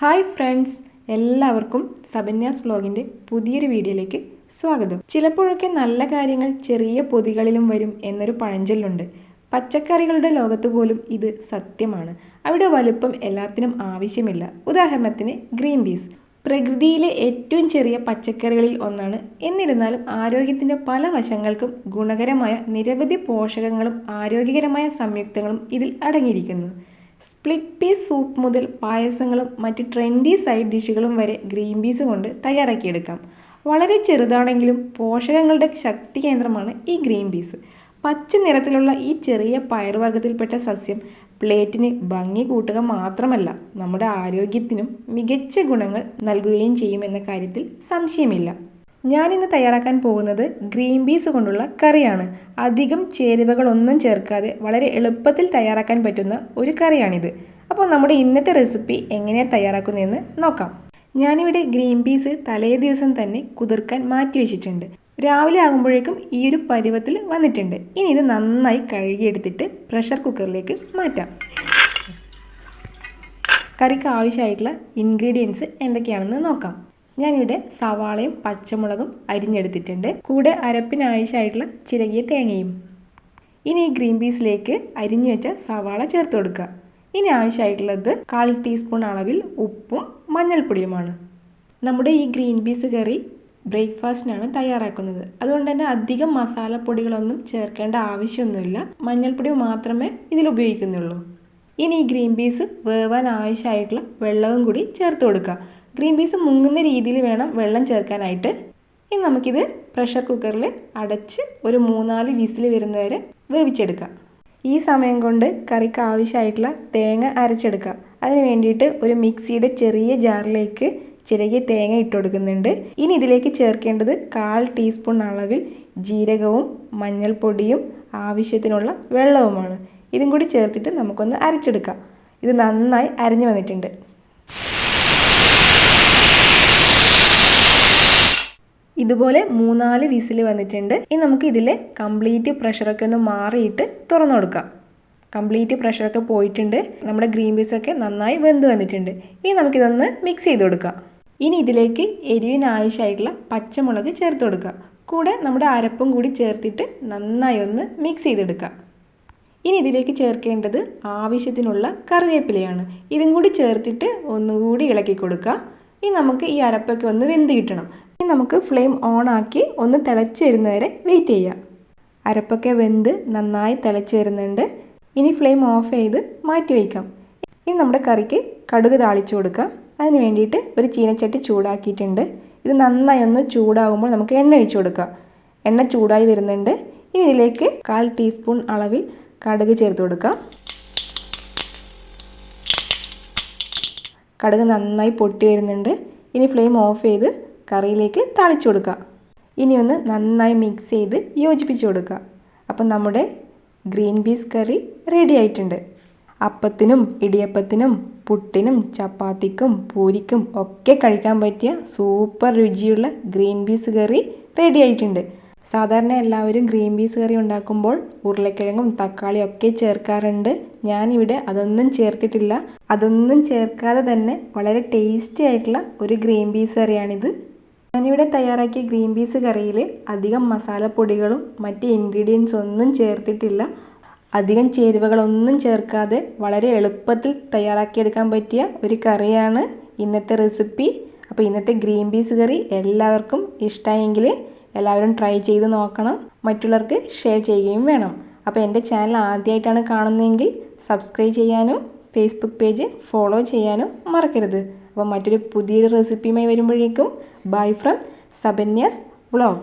Hi friends എല്ലാവർക്കും സബന്യാസ് വ്ലോഗിന്റെ പുതിയൊരു വീഡിയോയിലേക്ക് സ്വാഗതം. ചിലപ്പോഴൊക്കെ നല്ല കാര്യങ്ങൾ ചെറിയ പൊതികളിലും വരും എന്നൊരു പഴഞ്ചൊല്ലുണ്ട്. പച്ചക്കറികളുടെ ലോകത്ത് പോലും ഇത് സത്യമാണ്. അവിടെ വലുപ്പം എല്ലാത്തിനും ആവശ്യമില്ല. ഉദാഹരണത്തിന് ഗ്രീൻ പീസ്. പ്രകൃതിയിലെ ഏറ്റവും ചെറിയ പച്ചക്കറികളിൽ ഒന്നാണ്. എന്നിരുന്നാലും ആരോഗ്യത്തിന്റെ പല വശങ്ങൾക്കും ഗുണകരമായ നിരവധി പോഷകങ്ങളും ആരോഗ്യകരമായ സംയുക്തങ്ങളും ഇതിൽ അടങ്ങിയിരിക്കുന്നു. സ്പ്ലിറ്റ് പീസ് സൂപ്പ് മുതൽ പായസങ്ങളും മറ്റ് ട്രെൻഡി സൈഡ് ഡിഷുകളും വരെ ഗ്രീൻ പീസ് കൊണ്ട് തയ്യാറാക്കിയെടുക്കാം. വളരെ ചെറുതാണെങ്കിലും പോഷകങ്ങളുടെ ശക്തി കേന്ദ്രമാണ് ഈ ഗ്രീൻ പീസ് പച്ച നിറത്തിലുള്ള ഈ ചെറിയ പയറുവർഗത്തിൽപ്പെട്ട സസ്യം പ്ലേറ്റിന് ഭംഗി കൂട്ടുക മാത്രമല്ല നമ്മുടെ ആരോഗ്യത്തിനും മികച്ച ഗുണങ്ങൾ നൽകുകയും ചെയ്യുമെന്ന കാര്യത്തിൽ സംശയമില്ല. ഞാനിന്ന് തയ്യാറാക്കാൻ പോകുന്നത് ഗ്രീൻ പീസ് കൊണ്ടുള്ള കറിയാണ്. അധികം ചേരുവകളൊന്നും ചേർക്കാതെ വളരെ എളുപ്പത്തിൽ തയ്യാറാക്കാൻ പറ്റുന്ന ഒരു കറിയാണിത്. അപ്പോൾ നമ്മുടെ ഇന്നത്തെ റെസിപ്പി എങ്ങനെയാണ് തയ്യാറാക്കുന്നതെന്ന് നോക്കാം. ഞാനിവിടെ ഗ്രീൻ പീസ് തലേ ദിവസം തന്നെ കുതിർക്കാൻ മാറ്റി വെച്ചിട്ടുണ്ട്. രാവിലെ ആകുമ്പോഴേക്കും ഈ ഒരു പരുവത്തിൽ വന്നിട്ടുണ്ട്. ഇനി ഇത് നന്നായി കഴുകിയെടുത്തിട്ട് പ്രഷർ കുക്കറിലേക്ക് മാറ്റാം. കറിക്ക് ആവശ്യമായിട്ടുള്ള ഇൻഗ്രീഡിയൻസ് എന്തൊക്കെയാണെന്ന് നോക്കാം. ഞാനിവിടെ സവാളയും പച്ചമുളകും അരിഞ്ഞെടുത്തിട്ടുണ്ട്. കൂടെ അരപ്പിന് ആവശ്യമായിട്ടുള്ള ചിരകിയ തേങ്ങയും. ഇനി ഈ ഗ്രീൻ പീസിലേക്ക് അരിഞ്ഞു വെച്ച സവാള ചേർത്ത് കൊടുക്കുക. ഇനി ആവശ്യമായിട്ടുള്ളത് കാൽ ടീസ്പൂൺ അളവിൽ ഉപ്പും മഞ്ഞൾപ്പൊടിയുമാണ്. നമ്മുടെ ഈ ഗ്രീൻ പീസ് കറി ബ്രേക്ക്ഫാസ്റ്റിനാണ് തയ്യാറാക്കുന്നത്. അതുകൊണ്ട് തന്നെ അധികം മസാലപ്പൊടികളൊന്നും ചേർക്കേണ്ട ആവശ്യമൊന്നുമില്ല. മഞ്ഞൾപ്പൊടി മാത്രമേ ഇതിൽ ഉപയോഗിക്കുന്നുള്ളൂ. ഇനി ഈ ഗ്രീൻ പീസ് വേവാൻ ആവശ്യമായിട്ടുള്ള വെള്ളവും കൂടി ചേർത്ത് കൊടുക്കുക. ഗ്രീൻ പീസ് മുങ്ങുന്ന രീതിയിൽ വേണം വെള്ളം ചേർക്കാനായിട്ട്. ഇനി നമുക്കിത് പ്രഷർ കുക്കറിൽ അടച്ച് ഒരു മൂന്നാൽ വിസിൽ വരുന്നവരെ വേവിച്ചെടുക്കാം. ഈ സമയം കൊണ്ട് കറിക്ക് ആവശ്യമായിട്ടുള്ള തേങ്ങ അരച്ചെടുക്കുക അതിന് വേണ്ടിയിട്ട് ഒരു മിക്സിയുടെ ചെറിയ ജാറിലേക്ക് ചിരകിയ തേങ്ങ ഇട്ട് കൊടുക്കുന്നുണ്ട്. ഇനി ഇതിലേക്ക് ചേർക്കേണ്ടത് കാൽ ടീസ്പൂൺ അളവിൽ ജീരകവും മഞ്ഞൾപ്പൊടിയും ആവശ്യത്തിനുള്ള വെള്ളവുമാണ്. ഇതും കൂടി ചേർത്തിട്ട് നമുക്കൊന്ന് അരച്ചെടുക്കാം. ഇത് നന്നായി അരഞ്ഞു വന്നിട്ടുണ്ട്. ഇതുപോലെ മൂന്നാൽ വിസിൽ വന്നിട്ടുണ്ട്. ഇനി നമുക്ക് ഇതിലെ കംപ്ലീറ്റ് പ്രഷറൊക്കെ ഒന്ന് മാറിയിട്ട് തുറന്നു കൊടുക്കാം. കംപ്ലീറ്റ് പ്രഷറൊക്കെ പോയിട്ടുണ്ട്. നമ്മുടെ ഗ്രീൻ പീസൊക്കെ നന്നായി വെന്ത് വന്നിട്ടുണ്ട്. ഇനി നമുക്കിതൊന്ന് മിക്സ് ചെയ്ത് കൊടുക്കാം. ഇനി ഇതിലേക്ക് എരിവിനാവശ്യമായിട്ടുള്ള പച്ചമുളക് ചേർത്ത് കൊടുക്കുക കൂടെ നമ്മുടെ അരപ്പും കൂടി ചേർത്തിട്ട് നന്നായി ഒന്ന് മിക്സ് ചെയ്തെടുക്കുക ഇനി ഇതിലേക്ക് ചേർക്കേണ്ടത് ആവശ്യത്തിനുള്ള കറിവേപ്പിലയാണ്. ഇതും കൂടി ചേർത്തിട്ട് ഒന്നുകൂടി ഇളക്കി കൊടുക്കുക ഇനി നമുക്ക് ഈ അരപ്പൊക്കെ ഒന്ന് വെന്ത് കിട്ടണം. നമുക്ക് ഫ്ലെയിം ഓൺ ആക്കി ഒന്ന് തിളച്ച് വരുന്നവരെ വെയിറ്റ് ചെയ്യാം. അരപ്പൊക്കെ വെന്ത് നന്നായി തിളച്ച് വരുന്നുണ്ട്. ഇനി ഫ്ലെയിം ഓഫ് ചെയ്ത് മാറ്റി വയ്ക്കാം. ഇനി നമ്മുടെ കറിക്ക് കടുക് താളിച്ചു കൊടുക്കാം. അതിന് വേണ്ടിയിട്ട് ഒരു ചീനച്ചട്ടി ചൂടാക്കിയിട്ടുണ്ട്. ഇത് നന്നായി ഒന്ന് ചൂടാകുമ്പോൾ നമുക്ക് എണ്ണ ഒഴിച്ചു കൊടുക്കാം. എണ്ണ ചൂടായി വരുന്നുണ്ട്. ഇനി ഇതിലേക്ക് കാൽ ടീസ്പൂൺ അളവിൽ കടുക് ചേർത്ത് കൊടുക്കാം. കടുക് നന്നായി പൊട്ടി വരുന്നുണ്ട്. ഇനി ഫ്ലെയിം ഓഫ് ചെയ്ത് കറിയിലേക്ക് തളിച്ചു കൊടുക്കുക. ഇനി ഒന്ന് നന്നായി മിക്സ് ചെയ്ത് യോജിപ്പിച്ച് കൊടുക്കുക. അപ്പം നമ്മുടെ ഗ്രീൻ പീസ് കറി റെഡി ആയിട്ടുണ്ട്. അപ്പത്തിനും ഇടിയപ്പത്തിനും പുട്ടിനും ചപ്പാത്തിക്കും പൂരിക്കും ഒക്കെ കഴിക്കാൻ പറ്റിയ സൂപ്പർ രുചിയുള്ള ഗ്രീൻ പീസ് കറി റെഡി ആയിട്ടുണ്ട്. സാധാരണ എല്ലാവരും ഗ്രീൻ പീസ് കറി ഉണ്ടാക്കുമ്പോൾ ഉരുളക്കിഴങ്ങും തക്കാളിയും ഒക്കെ ചേർക്കാറുണ്ട്. ഞാനിവിടെ അതൊന്നും ചേർത്തിട്ടില്ല. അതൊന്നും ചേർക്കാതെ തന്നെ വളരെ ടേസ്റ്റി ആയിട്ടുള്ള ഒരു ഗ്രീൻ പീസ് കറിയാണിത്. ഞാനിവിടെ തയ്യാറാക്കിയ ഗ്രീൻ പീസ് കറിയിൽ അധികം മസാലപ്പൊടികളും മറ്റ് ഇൻഗ്രീഡിയൻസ് ഒന്നും ചേർത്തിട്ടില്ല. അധികം ചേരുവകളൊന്നും ചേർക്കാതെ വളരെ എളുപ്പത്തിൽ തയ്യാറാക്കിയെടുക്കാൻ പറ്റിയ ഒരു കറിയാണ് ഇന്നത്തെ റെസിപ്പി അപ്പോൾ ഇന്നത്തെ ഗ്രീൻ പീസ് കറി എല്ലാവർക്കും ഇഷ്ടമായെങ്കിൽ എല്ലാവരും ട്രൈ ചെയ്ത് നോക്കണം. മറ്റുള്ളവർക്ക് ഷെയർ ചെയ്യുകയും വേണം. അപ്പോൾ എന്റെ ചാനൽ ആദ്യമായിട്ടാണ് കാണുന്നതെങ്കിൽ സബ്സ്ക്രൈബ് ചെയ്യാനും ഫേസ്ബുക്ക് പേജ് ഫോളോ ചെയ്യാനും മറക്കരുത്. അപ്പോൾ മറ്റൊരു പുതിയൊരു റെസിപ്പിയുമായി വരുമ്പോഴേക്കും. Bye from സബന്യാസ് vlog